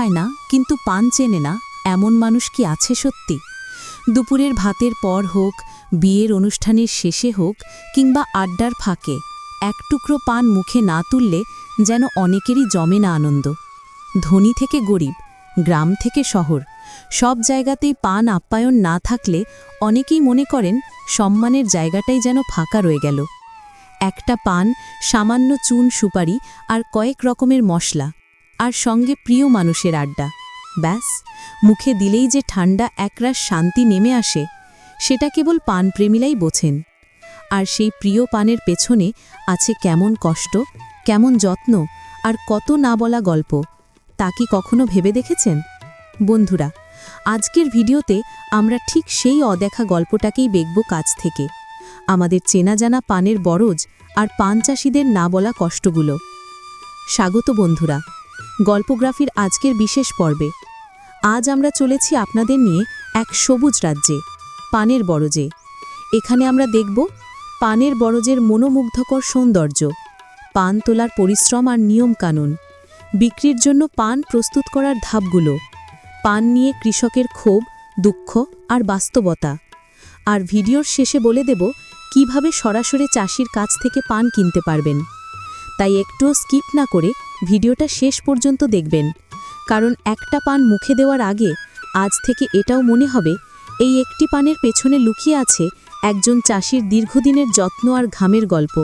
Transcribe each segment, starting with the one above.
খায় না, কিন্তু পান চেনে না, এমন মানুষ কি আছে সত্যি? দুপুরের ভাতের পর হোক, বিয়ের অনুষ্ঠানের শেষে হোক, কিংবা আড্ডার ফাঁকে, এক টুকরো পান মুখে না তুললে যেন অনেকেরই জমে না আনন্দ। ধনী থেকে গরিব, গ্রাম থেকে শহর, সব জায়গাতেই পান আপ্যায়ন না থাকলে অনেকেই মনে করেন সম্মানের জায়গাটাই যেন ফাঁকা রয়ে গেল। একটা পান সামান্য চুন সুপারি আর কয়েক রকমের মশলা আর সঙ্গে প্রিয় মানুষের আড্ডা। ব্যাস, মুখে দিলেই যে ঠান্ডা একরাশ শান্তি নেমে আসে, সেটা কেবল পানপ্রেমীলাই বোঝেন। আর সেই প্রিয় পানের পেছনে আছে কেমন কষ্ট, কেমন যত্ন, আর কত না বলা গল্প, তা কি কখনো ভেবে দেখেছেন? বন্ধুরা, আজকের ভিডিওতে আমরা ঠিক সেই অদেখা গল্পটাকেই দেখব কাছ থেকে। আমাদের চেনা জানা পানের বরজ আর পান চাষিদের না বলা কষ্টগুলো। স্বাগত বন্ধুরা। গল্পগ্রাফির আজকের বিশেষ পর্বে। আজ আমরা চলেছি আপনাদের নিয়ে এক সবুজ রাজ্যে, পানের বরজে। এখানে আমরা দেখব পানের বরজের মনোমুগ্ধকর সৌন্দর্য, পান তোলার পরিশ্রম আর নিয়মকানুন বিক্রির জন্য পান প্রস্তুত করার ধাপগুলো, পান নিয়ে কৃষকের ক্ষোভ, দুঃখ আর বাস্তবতা। আর ভিডিওর শেষে বলে দেব কীভাবে সরাসরি চাষির কাছ থেকে পান কিনতে পারবেন। তাই একটুও স্কিপ না করে ভিডিওটা শেষ পর্যন্ত দেখবেন। কারণ একটা পান মুখে দেওয়ার আগে আজ থেকে এটাও মনে হবে, এই একটি পানের পেছনে লুকিয়ে আছে একজন চাষির দীর্ঘদিনের যত্ন আর ঘামের গল্প।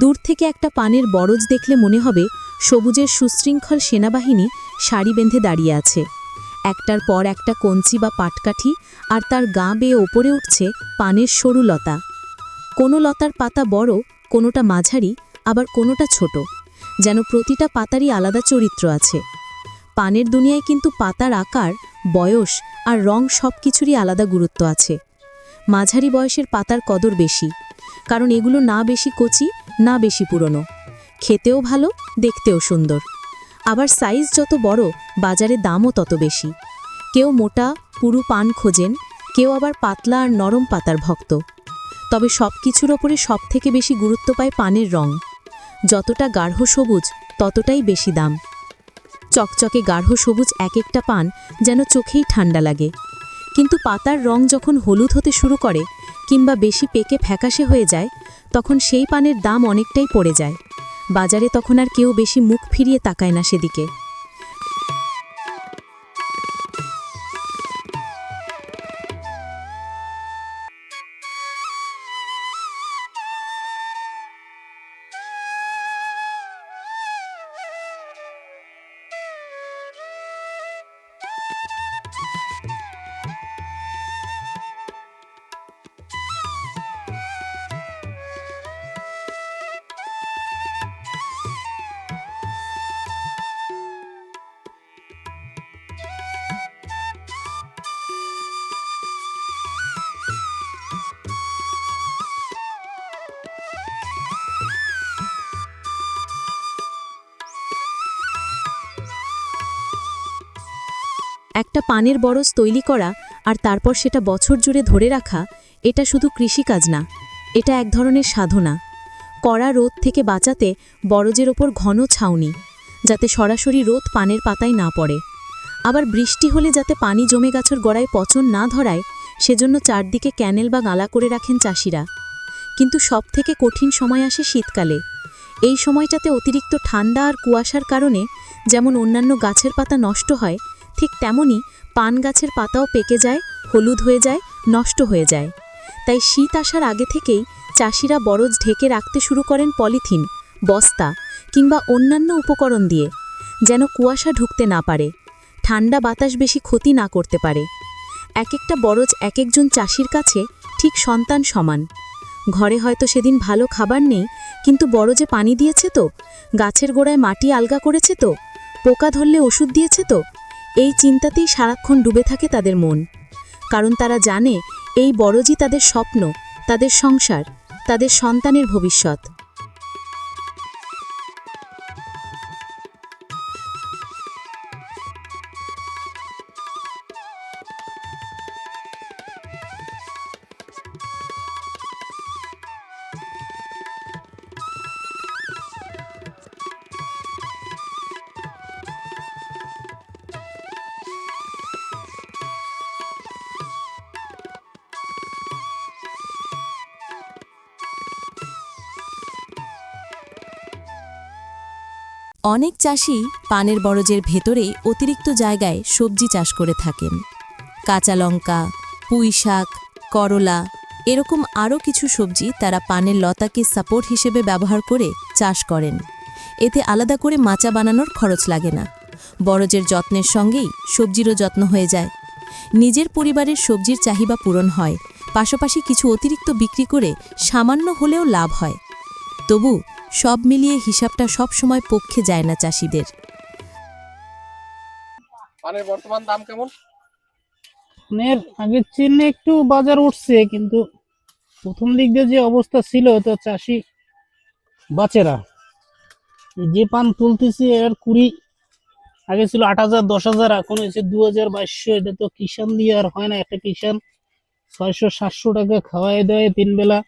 দূর থেকে একটা পানের বরজ দেখলে মনে হবে সবুজের সুশৃঙ্খল সেনাবাহিনী সারি বেঁধে দাঁড়িয়ে আছে। একটার পর একটা কঞ্চি বা পাটকাঠি আর তার গা বেয়ে ওপরে উঠছে পানের সরু লতা। কোনো লতার পাতা বড়, কোনোটা মাঝারি আবার কোনোটা ছোট, যেন প্রতিটা পাতারই আলাদা চরিত্র আছে। পানের দুনিয়ায় কিন্তু পাতার আকার, বয়স আর রং সব কিছুরই আলাদা গুরুত্ব আছে। মাঝারি বয়সের পাতার কদর বেশি, কারণ এগুলো না বেশি কচি, না বেশি পুরনো। খেতেও ভালো, দেখতেও সুন্দর। আবার সাইজ যত বড়, বাজারে দামও তত বেশি। কেউ মোটা, পুরু পান খোঁজেন, কেউ আবার পাতলা আর নরম পাতার ভক্ত। তবে সব কিছুর ওপরে সবথেকে বেশি গুরুত্ব পায় পানের রং। যতটা গাঢ় সবুজ, ততটাই বেশি দাম। চকচকে গাঢ় সবুজ এক একটা পান যেন চোখেই ঠান্ডা লাগে। কিন্তু পাতার রং যখন হলুদ হতে শুরু করে কিংবা বেশি পেকে ফ্যাকাশে হয়ে যায়, তখন সেই পানের দাম অনেকটাই পড়ে যায়। বাজারে তখন আর কেউ বেশি মুখ ফিরিয়ে তাকায় না সেদিকে। একটা পানের বরজ তৈরি করা আর তারপর সেটা বছর জুড়ে ধরে রাখা, এটা শুধু কৃষিকাজ না, এটা এক ধরনের সাধনা। কড়া রোদ থেকে বাঁচাতে বরজের ওপর ঘন ছাউনি, যাতে সরাসরি রোদ পানের পাতায় না পড়ে। আবার বৃষ্টি হলে যাতে পানি জমে গাছের গড়ায় পচন না ধরায়, সেজন্য চারদিকে ক্যানেল বা গালা করে রাখেন চাষিরা। কিন্তু সবথেকে কঠিন সময় আসে শীতকালে। এই সময়টাতে অতিরিক্ত ঠান্ডা আর কুয়াশার কারণে যেমন অন্যান্য গাছের পাতা নষ্ট হয় ঠিক তেমনি পান গাছের পাতাও পেকে যায়, হলুদ হয়ে যায়, নষ্ট হয়ে যায়। তাই শীত আসার আগে থেকেই চাষিরা বরজ ঢেকে রাখতে শুরু করেন পলিথিন, বস্তা কিংবা অন্যান্য উপকরণ দিয়ে, যেন কুয়াশা ঢুকতে না পারে, ঠান্ডা বাতাস বেশি ক্ষতি না করতে পারে। এক একটা বরজ এক একজন চাষির কাছে ঠিক সন্তান সমান। ঘরে হয়তো সেদিন ভালো খাবার নেই, কিন্তু বরজে পানি দিয়েছে তো? গাছের গোড়ায় মাটি আলগা করেছে তো? পোকা ধরলে ওষুধ দিয়েছে তো? এই চিন্তাতেই সারাক্ষণ ডুবে থাকে তাদের মন। কারণ তারা জানে, এই বড়জি তাদের স্বপ্ন, তাদের সংসার, তাদের সন্তানের ভবিষ্যৎ। অনেক চাষি পানের বরজের ভেতরেই অতিরিক্ত জায়গায় সবজি চাষ করে থাকেন। কাঁচা লঙ্কা, পুঁই শাক, করলা এরকম আরও কিছু সবজি তারা পানের লতাকে সাপোর্ট হিসেবে ব্যবহার করে চাষ করেন। এতে আলাদা করে মাচা বানানোর খরচ লাগে না। বরজের যত্নের সঙ্গেই সবজিরও যত্ন হয়ে যায়। নিজের পরিবারের সবজির চাহিদা পূরণ হয়, পাশাপাশি কিছু অতিরিক্ত বিক্রি করে সামান্য হলেও লাভ হয়। তবু সব মিলিয়ে হিসাবটা সব সময় পক্ষে যায় না চাষিদের। পানের বর্তমান দাম কেমন? ধানের আগের চিহ্নে একটু বাজার উঠছে কিন্তু প্রথম দিক দিয়ে যে অবস্থা ছিল তো চাষি বাচেরা যে পান তুলতেছি এর কুড়ি আগে ছিল আট হাজার দশ হাজার এখন হয়েছে দু হাজার বাইশশো। এটা তো কিষান দিয়ে আর হয় না একটা কিষান ছয়শো সাতশো টাকা খাওয়াই দেয় তিন বেলা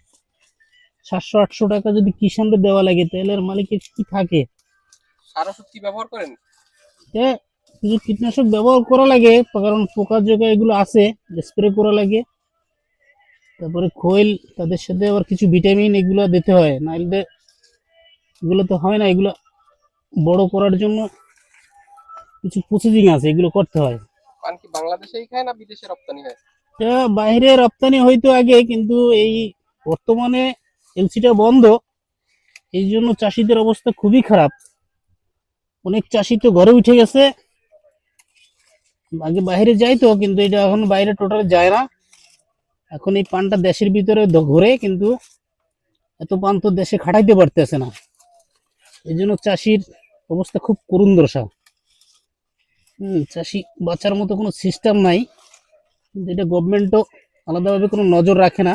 সাতশো আটশো টাকা যদি কিষানকে দেওয়া লাগে তাহলে আর মালিকের কি থাকে? সার ওষুধ কি ব্যবহার করেন? তে কিছু কীটনাশক ব্যবহার করা লাগে কারণ পোকার জায়গায় এগুলো আছে স্প্রে করা লাগে। তারপরে খৈল তাদের সাথে আবার কিছু ভিটামিন এগুলো দিতে হয় নাইলে এগুলো তো হয় না এগুলো বড় করার জন্য কিছু প্রসেসিং আছে এগুলো করতে হয়। পান কি বাংলাদেশেই খায় না বিদেশে রপ্তানি হয়? বাইরে রপ্তানি হয়তো আগে কিন্তু এই বর্তমানে এলসিটা বন্ধ। এই জন্য চাষিদের অবস্থা খুবই খারাপ। অনেক চাষি তো ঘরে উঠে গেছে। আগে বাইরে যাইতো, কিন্তু এটা এখন বাইরে টোটাল যায় না। এখন এই পানটা দেশের ভিতরে ঘোরে, কিন্তু এত পান তো দেশে খাটাইতে পারতেছে না। এই জন্য চাষির অবস্থা খুব করুণ দশা হম, চাষি বাঁচার মতো কোনো সিস্টেম নাই। যেটা গভর্নমেন্টও আলাদাভাবে কোনো নজর রাখে না।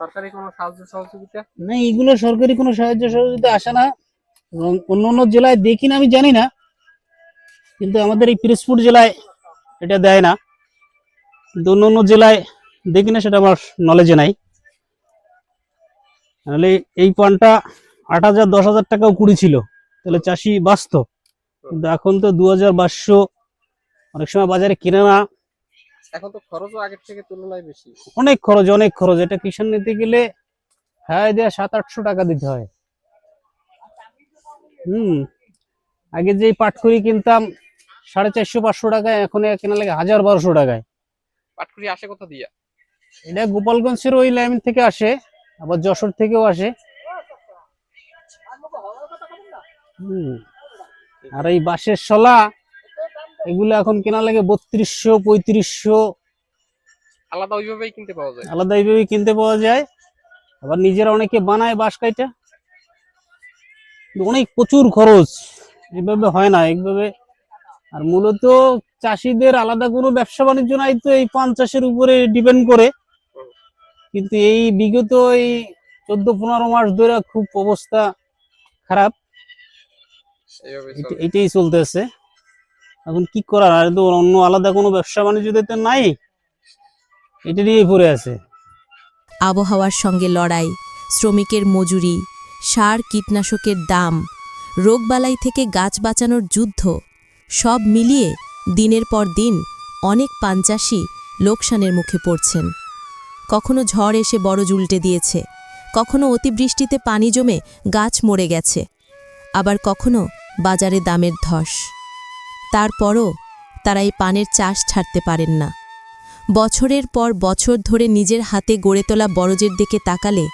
সরকারি কোনো সাহায্য সহযোগিতা? না এগুলো সরকারি কোনো সাহায্য সহযোগিতা আসে না। এবং অন্য অন্য জেলায় দেখি না, আমি জানি না। কিন্তু আমাদের এই পিরোজপুর জেলায় এটা দেয় না। কিন্তু অন্য অন্য জেলায় দেখি না, সেটা আমার নলেজে নাই। তাহলে এই পানটা আট হাজার, দশ হাজার টাকাও কুড়ি ছিল। তাহলে চাষি বাঁচত। কিন্তু এখন তো দু হাজার বাইশশো অনেক সময় বাজারে কিনে না। এখন তো খরচও আগের থেকে তুলনায় বেশি। অনেক খরচ অনেক খরচ। এটা কিষান নিতে গেলে হ্যাঁ দেয়া সাত আটশো টাকা দিতে হয়। হুম। আগে যে পাটখড়ি কিনতাম সাড়ে চারশো পাঁচশো টাকায় এখন কেনা লাগে হাজার বারোশো টাকায়। পাটকুড়ি আসে কোথা দিয়া? এটা গোপালগঞ্জের ওই লাইন থেকে আসে আবার যশোর থেকেও আসে। হুম। আর এই বাঁশের শলা এগুলো এখন কেনা লাগে বত্রিশশো পঁয়ত্রিশশো। আলাদা ওইভাবেই কিনতে পাওয়া যায়। আলাদা এইভাবে কিনতে পাওয়া যায়। আবার নিজেরা অনেকে বানায় বাঁশ কাইটা। অনেক প্রচুর খরচ। এভাবে হয় না এইভাবে। আর মূলত চাষিদের আলাদা কোনো ব্যবসা বাণিজ্য নাই তো এই পান চাষের উপরে ডিপেন্ড করে। কিন্তু এই বিগত এই চোদ্দ পনেরো মাস ধরে খুব অবস্থা খারাপ। এটা- এটাই চলতেছে। এখন কি করার? আর তো অন্য আলাদা কোনো ব্যবসা বাণিজ্য তো নাই। এটা নিয়েই পড়ে আছে। আবহাওয়ার সঙ্গে লড়াই, শ্রমিকের মজুরি, সার, কীটনাশকের দাম রোগবালাই থেকে গাছ বাঁচানোর যুদ্ধ, সব মিলিয়ে দিনের পর দিন অনেক পাঞ্চাসী লোকসানের মুখে পড়ছেন। কখনো ঝড় এসে বড় জুলটে দিয়েছে, কখনো অতিবৃষ্টিতে পানি জমে গাছ মরে গেছে, আবার কখনো বাজারে দামের ধস। তারপরও তারা এই পানের চাষ ছাড়তে পারেন না। বছরের পর বছর ধরে নিজের হাতে গড়ে তোলা বরজের দিকে তাকালে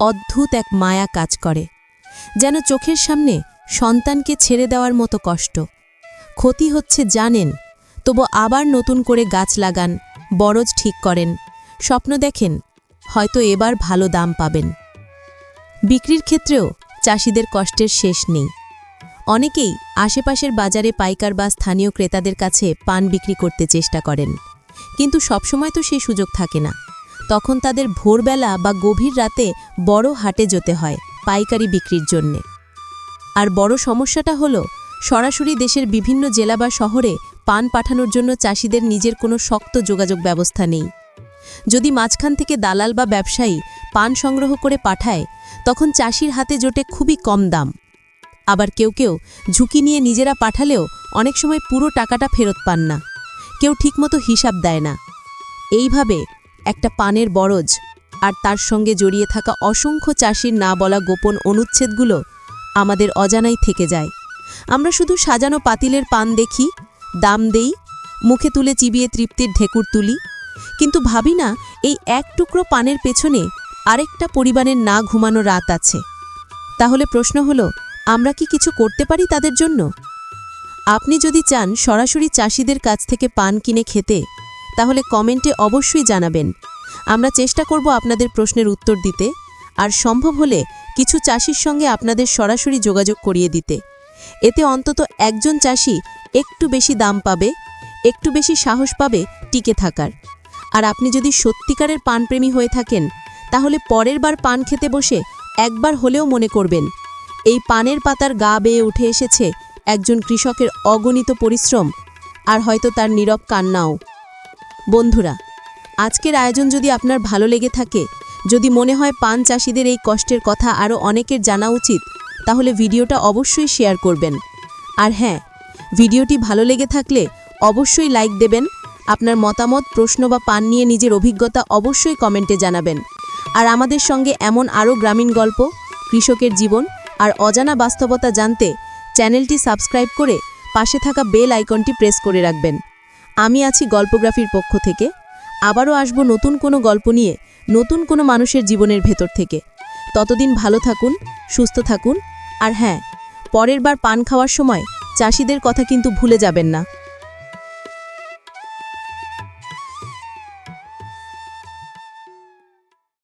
অদ্ভুত এক মায়া কাজ করে। যেন চোখের সামনে সন্তানকে ছেড়ে দেওয়ার মতো কষ্ট। ক্ষতি হচ্ছে জানেন, তবু আবার নতুন করে গাছ লাগান বরজ ঠিক করেন, স্বপ্ন দেখেন, হয়তো এবার ভালো দাম পাবেন। বিক্রির ক্ষেত্রেও চাষিদের কষ্টের শেষ নেই। অনেকেই আশেপাশের বাজারে পাইকার বা স্থানীয় ক্রেতাদের কাছে পান বিক্রি করতে চেষ্টা করেন। কিন্তু সবসময় তো সেই সুযোগ থাকে না। তখন তাদের ভোরবেলা বা গভীর রাতে বড় হাটে যেতে হয় পাইকারি বিক্রির জন্যে। আর বড় সমস্যাটা হলো, সরাসরি দেশের বিভিন্ন জেলা বা শহরে পান পাঠানোর জন্য চাষিদের নিজের কোনো শক্ত যোগাযোগ ব্যবস্থা নেই। যদি মাঝখান থেকে দালাল বা ব্যবসায়ী পান সংগ্রহ করে পাঠায়, তখন চাষির হাতে জোটে খুবই কম দাম। আবার কেউ কেউ ঝুঁকি নিয়ে নিজেরা পাঠালেও অনেক সময় পুরো টাকাটা ফেরত পান না। কেউ ঠিকমতো হিসাব দেয় না। এইভাবে একটা পানের বরজ আর তার সঙ্গে জড়িয়ে থাকা অসংখ্য চাষির না বলা গোপন অনুচ্ছেদগুলো আমাদের অজানাই থেকে যায়। আমরা শুধু সাজানো পাতিলের পান দেখি, দাম দেই, মুখে তুলে চিবিয়ে তৃপ্তির ঢেকুর তুলি, কিন্তু ভাবি না এই এক টুকরো পানের পেছনে আরেকটা পরিবারের না ঘুমানো রাত আছে। তাহলে প্রশ্ন হলো আমরা কি কিছু করতে পারি তাদের জন্য? আপনি যদি চান সরাসরি চাষিদের কাছ থেকে পান কিনে খেতে, তাহলে কমেন্টে অবশ্যই জানাবেন। আমরা চেষ্টা করব আপনাদের প্রশ্নের উত্তর দিতে, আর সম্ভব হলে কিছু চাষির সঙ্গে আপনাদের সরাসরি যোগাযোগ করিয়ে দিতে। এতে অন্তত একজন চাষি একটু বেশি দাম পাবে, একটু বেশি সাহস পাবে টিকে থাকার। আর আপনি যদি সত্যিকারের পানপ্রেমী হয়ে থাকেন, তাহলে পরের বার পান খেতে বসে একবার হলেও মনে করবেন এই পানের পাতার গা বেয়ে উঠে এসেছে একজন কৃষকের অগণিত পরিশ্রম, আর হয়তো তার নীরব কান্নাও। বন্ধুরা, আজকের আয়োজন যদি আপনার ভালো লেগে থাকে, যদি মনে হয় পান চাষিদের এই কষ্টের কথা আরও অনেকের জানা উচিত, তাহলে ভিডিওটা অবশ্যই শেয়ার করবেন। আর হ্যাঁ ভিডিওটি ভালো লেগে থাকলে অবশ্যই লাইক দেবেন, আপনার মতামত, প্রশ্ন বা পান নিয়ে নিজের অভিজ্ঞতা অবশ্যই কমেন্টে জানাবেন। আর আমাদের সঙ্গে এমন আরও গ্রামীণ গল্প, কৃষকের জীবন আর অজানা বাস্তবতা জানতে চ্যানেলটি সাবস্ক্রাইব করে পাশে থাকা বেল আইকনটি প্রেস করে রাখবেন। আমি আছি গল্পগ্রাফির পক্ষ থেকে। আবারও আসব নতুন কোনো গল্প নিয়ে, নতুন কোনো মানুষের জীবনের ভেতর থেকে। ততদিন ভালো থাকুন, সুস্থ থাকুন। আর হ্যাঁ পরের বার পান খাওয়ার সময় চাষিদের কথা কিন্তু ভুলে যাবেন না।